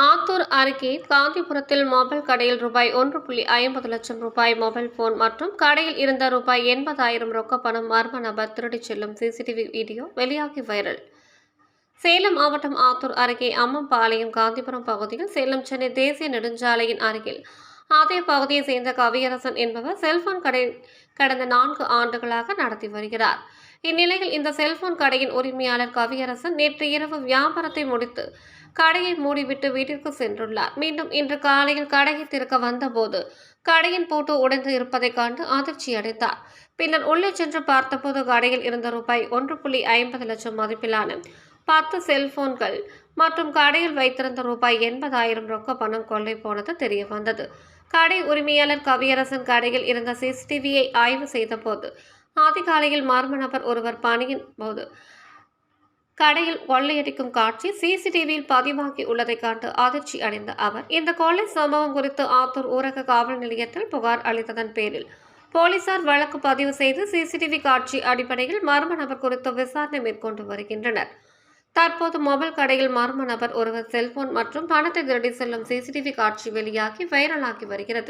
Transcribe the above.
ஆத்தூர் அருகே காந்திபுரத்தில் மொபைல் கடையில் ரூபாய் ஒன்று புள்ளி ஐம்பது லட்சம் ரூபாய் மொபைல் போன் மற்றும் கடையில் இருந்த ரூபாய் எண்பதாயிரம் ரொக்க பணம் மர்ம நபர் திருடிச் செல்லும் சிசிடிவி வீடியோ வெளியாகி வைரல். சேலம் மாவட்டம் ஆத்தூர் அருகே அம்மம்பாளையம் காந்திபுரம் பகுதியில் சேலம் சென்னை தேசிய நெடுஞ்சாலையின் அருகில் அதே பகுதியை சேர்ந்த கவியரசன் என்பவர் செல்போன் கடை கடந்த நான்கு ஆண்டுகளாக நடத்தி வருகிறார். இந்நிலையில் இந்த செல்போன் கடையின் உரிமையாளர் கவியரசன் நேற்று இரவு வியாபாரத்தை முடித்து கடையை மூடிவிட்டு வீட்டிற்கு சென்றுள்ளார். மீண்டும் இன்று காலையில் கடையை திறக்க வந்தபோது கடையின் போட்டு உடைந்து இருப்பதைக் கண்டு அதிர்ச்சி அடைந்தார். பின்னர் உள்ளே சென்று பார்த்தபோது கடையில் இருந்த ரூபாய் ஒன்று புள்ளி ஐம்பது லட்சம் மதிப்பிலான பத்து செல்போன்கள் மற்றும் கடையில் வைத்திருந்த ரூபாய் எண்பதாயிரம் ரொக்க பணம் கொள்ளை போனது தெரிய வந்தது. கடை உரிமையாளர் கவியரசன் கடையில் இருந்த சிசிடிவியை ஆய்வு செய்தபோது அதிகாலையில் மர்ம நபர் ஒருவர் பணியின் போது கடையில் கொள்ளையடிக்கும் காட்சி சிசிடிவியில் பதிவாகி உள்ளதை கண்டு அதிர்ச்சி அடைந்த அவர் இந்த கொள்ளை சம்பவம் குறித்து ஆத்தூர் ஊரக காவல் நிலையத்தில் புகார் அளித்ததன் பேரில் போலீசார் வழக்கு பதிவு செய்து சிசிடிவி காட்சி அடிப்படையில் மர்ம நபர் குறித்து விசாரணை மேற்கொண்டு வருகின்றனர். தற்போது மொபைல் கடையில் மர்ம நபர் ஒருவர் செல்போன் மற்றும் பணத்தை திருடி செல்லும் சிசிடிவி காட்சி வெளியாகி வைரலாகி வருகிறது.